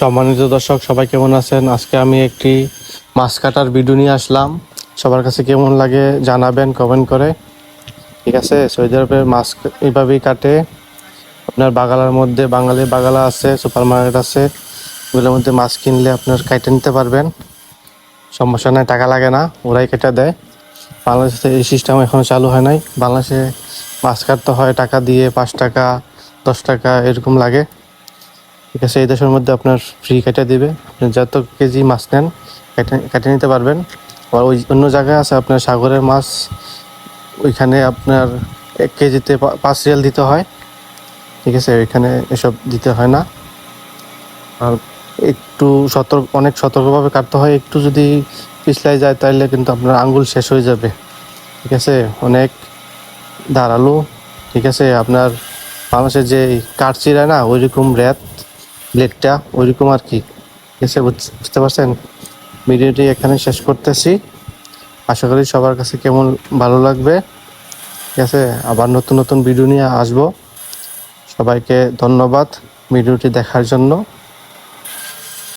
সম্মানিত দর্শক, সবাই কেমন আছেন? আজকে আমি একটি মাছ কাটার ভিডিও নিয়ে আসলাম। সবার কাছে কেমন লাগে জানাবেন কমেন্ট করে। ঠিক আছে? সৌদি আরবের মাছ এইভাবেই কাটে। আপনার বাগালার মধ্যে বাঙালি বাগালা আছে সুপার মার্কেট আছে ওগুলোর মধ্যে মাছ কিনলে আপনার কেটে নিতে পারবেন। সমস্যা নাই, টাকা লাগে না, ওরাই কেটে দেয়। বাংলাদেশে এই সিস্টেম এখনও চালু হয় নাই। বাংলাদেশে মাছ কাটতে হয় টাকা দিয়ে, পাঁচ টাকা, দশ টাকা, এরকম লাগে। ঠিক আছে এই দেশের মধ্যে আপনার ফ্রি কেটে দেবে। আপনি যত কেজি মাছ নেন, কেটে নিতে পারবেন। আবার ওই অন্য জায়গায় আছে আপনার সাগরের মাছ। ওইখানে আপনার এক কেজিতে পাঁচ রিয়াল দিতে হয়। ঠিক আছে ওইখানে এসব দিতে হয় না। আর একটু সতর্ক, অনেক সতর্কভাবে কাটতে হয়। একটু যদি পিছলাই যায় তাহলে কিন্তু আপনার আঙ্গুল শেষ হয়ে যাবে। ঠিক আছে, অনেক ধারালো। ঠিক আছে, আপনার মানুষের যে কাঠ না ওই রকম র্যাত ব্লেডটা ওই রকম আর কি। ঠিক আছে, বুঝ- বুঝতে পারছেন? ভিডিওটি এখানে শেষ করতেছি। আশা করি সবার কাছে কেমন ভালো লাগবে। ঠিক আছে, আবার নতুন নতুন ভিডিও নিয়ে আসব। সবাইকে ধন্যবাদ ভিডিওটি দেখার জন্য।